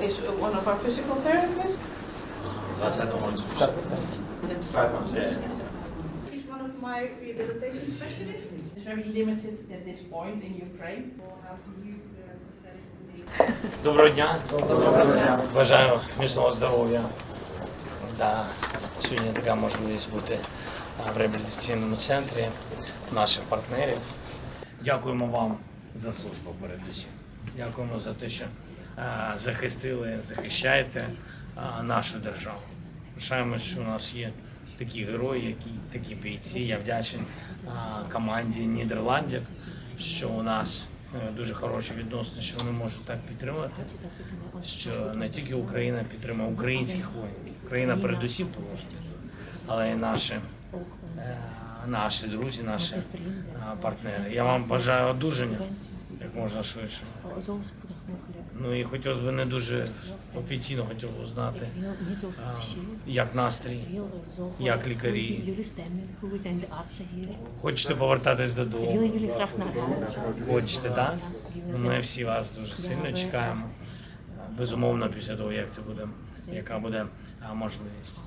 is one of our physical therapists. 20 році. She's one of my rehabilitation specialists. It's very limited at this point in Ukraine. How to use the prosthetics indeed. Доброго дня. Бажаю міцного здоров'я. Да. Сьогодні така можливість бути в реабілітаційному центрі наших партнерів. Дякуємо вам за службу передусім. Дякуємо за те, що а, захистили, захищаєте а, нашу державу. Пишаємо, що у нас є такі герої, які такі бійці. Я вдячний а, команді Нідерландів, що у нас е, дуже хороші відносини, що вони можуть так підтримувати. Що не тільки Україна підтримує українських воїнів, Україна передусім положить, але й наші, е, наші друзі, наші е, партнери. Я вам бажаю одужання як можна швидше. Ну і хотілося б не дуже офіційно хотів узнати, а, як настрій. Artsen hier? Хочете повертатись додому? Хочете, так? Ми всі вас дуже сильно чекаємо. Безумовно, після того, як це буде, яка буде можливість.